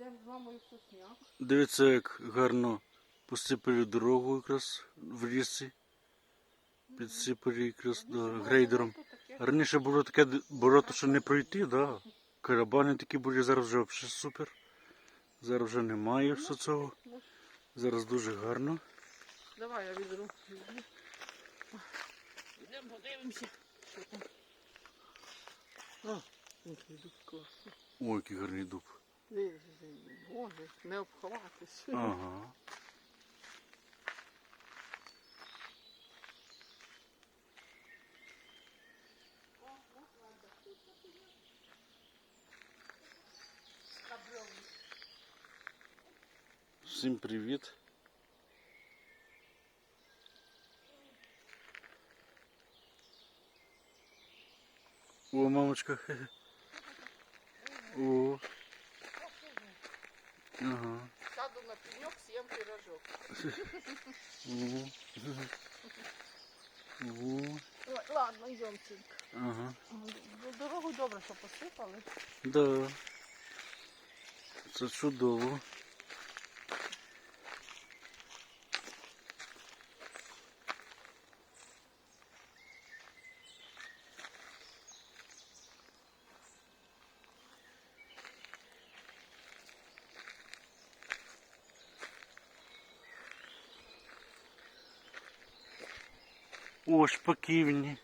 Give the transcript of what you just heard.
Йдемо з мамою в сосняк. Дивіться, як гарно посипали дорогу якраз в лісі. Підсипали якраз да, грейдером. Раніше було таке болото, що не пройти, да. Карабани такі були, зараз вже взагалі супер. Зараз вже немає все цього. Ну, Зараз дуже гарно. Давай я відру. Йдемо подивимося, що там. О, який тут класний. Ой, який гарний дуб. Боже, не обховатись. Ага. Всім привіт. О, мамочка. О. Ага. Саду на пенек, съем пирожок. Ладно, тільки. Ага. Дорогу добре, що посипали. Да. Це чудово. О, шпаківні.